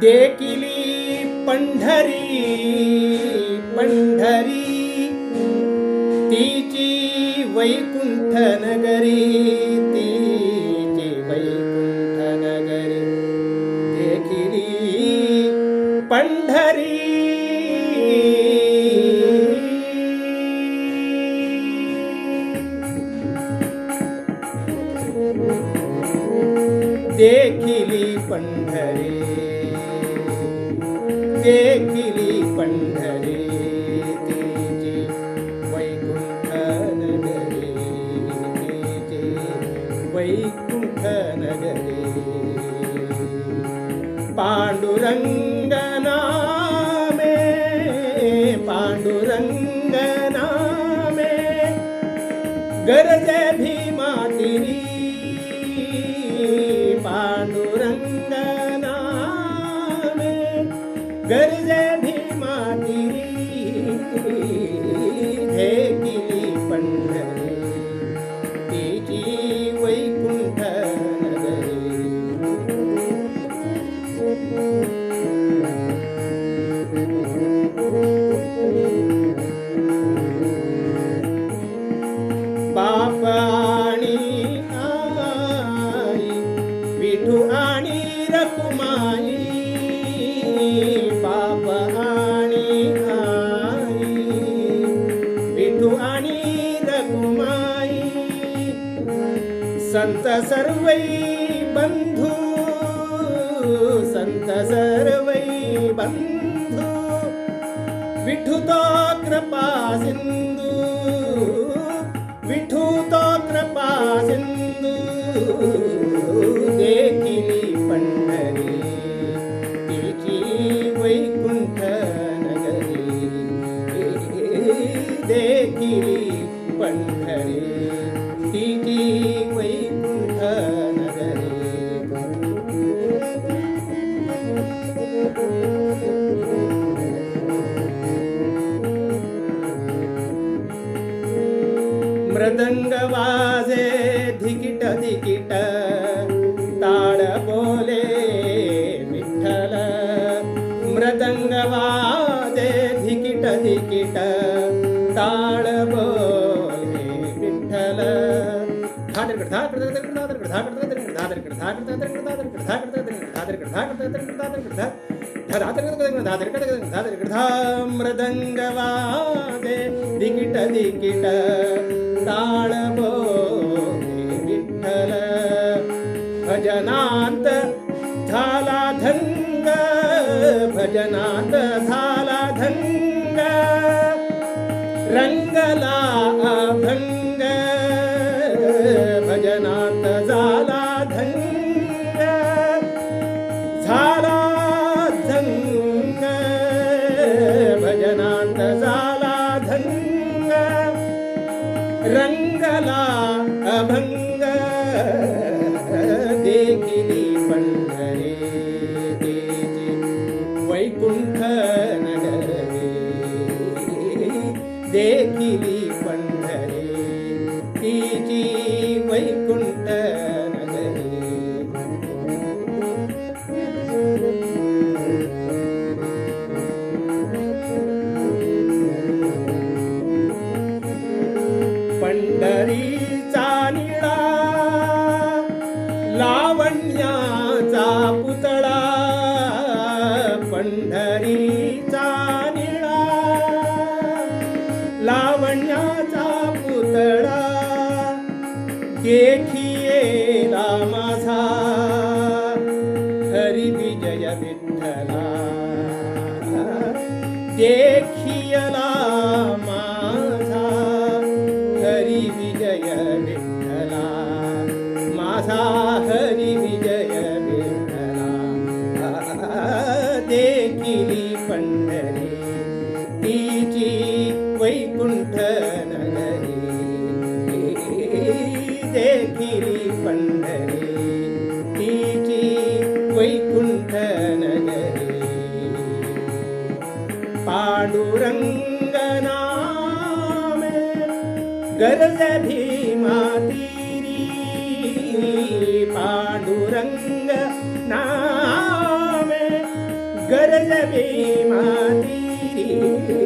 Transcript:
देखिली पंढरी पंढरी तिची वैकुंठ नगरी पंढरी तिची वैकुंठ नगरी वैकुंठ नगरी पांडुरंग नामे पांडुरंग नामे गरजे भीमा तिरी गरजे भीमा సంత సర్వై బంధు సంత సర్వై బంధు విఠుతో కృపా సింధు. मृदंग बाजे धिकिट धिकिट ताड बोले विठ्ठल मृदंग बाजे धिकिट धिकिट ताड बोले विठ्ठल धाकर वादे दिकिट दिकिट ताळ बोले विठ्ठल भजनात झाला धंग भजनात झाला रंगला अभंग देखिली पंढरे तेजी वैकुंठ नगरे देखिली पंढरीचा निळा लावण्याचा पुतळा पंढरीचा निळा लावण्याचा पुतळा देखिएला माझा हरी विजय विठ्ठला देखियला பீஜி வைகுண்ட நகரி. தேகிரி பண்டரி பீஜி வைகுண்ட நகரி. பாண்டுரங்கநாமே கரச பீமா தீரி பாண்டுரங்க நாமே கரச பீமா தீரி Yeah.